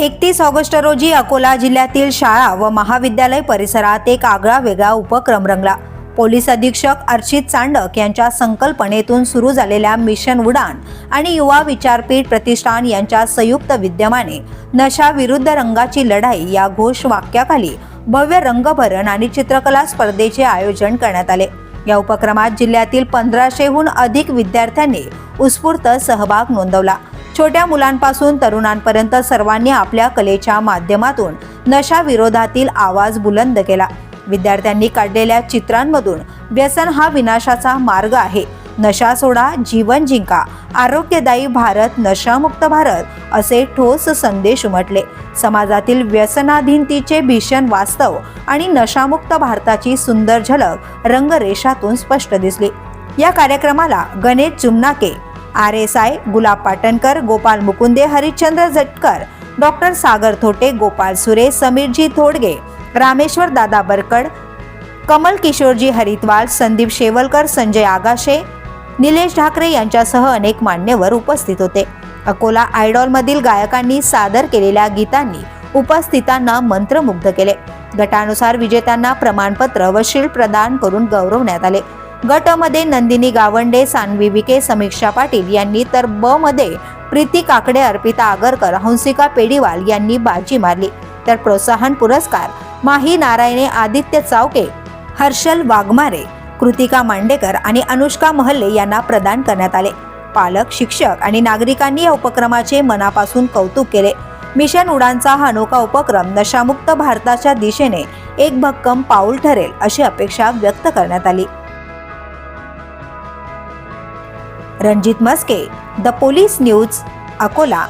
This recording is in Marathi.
एकतीस ऑगस्ट रोजी अकोला जिल्ह्यातील शाळा व महाविद्यालय परिसरात एक आगळा वेगळा उपक्रम रंगला. पोलीस अधीक्षक अर्चित चांडक यांच्या संकल्पनेतून सुरू झालेल्या मिशन उडान आणि युवा विचारपीठ प्रतिष्ठान यांच्या संयुक्त विद्यमाने नशा विरुद्ध रंगाची लढाई या घोष वाक्याखाली भव्य रंगभरण आणि चित्रकला स्पर्धेचे आयोजन करण्यात आले. या उपक्रमात जिल्ह्यातील पंधराशेहून अधिक विद्यार्थ्यांनी उत्स्फूर्त सहभाग नोंदवला. छोट्या मुलांपासून तरुणांपर्यंत सर्वांनी आपल्या कलेच्या माध्यमातून नशा विरोधातील आवाज बुलंद केला. विद्यार्थ्यांनी काढलेल्या चित्रांमधून व्यसन हा विनाशाचा मार्ग आहे. नशा सोडा जीवन जिंका आरोग्यदायी भारत नशामुक्त भारत असे ठोस संदेश उमटले. समाजातील व्यसनाधीनतेचे भीषण वास्तव आणि नशामुक्त भारताची सुंदर झलक रंगरेषातून स्पष्ट दिसली. या कार्यक्रमाला Ganesh Jumnake R S I Gulab Patankar Gopal Mukunde Harishchandra Zatkar doctor Sagar Thote Gopal Sure समीरजी Thodge Rameshwar दादा बरकड कमल किशोरजी हरिद्वाल संदीप शेवलकर संजय आगाशे निलेश ठाकरे यांच्यासह अनेक मान्यवर उपस्थित होते. अकोला आयडॉलमधील गायकांनी सादर केलेल्या गीतांनी उपस्थितांना मंत्रमुग्ध केले. गटानुसार विजेत्यांना प्रमाणपत्र व शील्ड प्रदान करून गौरवण्यात आले. गटमध्ये नंदिनी गावंडे सानवी विके समीक्षा पाटील यांनी तर ब मध्ये प्रीती काकडे अर्पिता आगरकर हंसिका पेडीवाल यांनी बाजी मारली. तर प्रोत्साहन पुरस्कार माही नारायणे आदित्य चावके हर्षल वाघमारे कृतिका मांडेकर आणि अनुष्का महल्ले यांना प्रदान करण्यात आले. पालक शिक्षक आणि नागरिकांनी या उपक्रमाचे मनापासून कौतुक केले. मिशन उडानचा हा अनोखा उपक्रम नशामुक्त भारताच्या दिशेने एक भक्कम पाऊल ठरेल अशी अपेक्षा व्यक्त करण्यात आली. Ranjit Maske the police news Akola.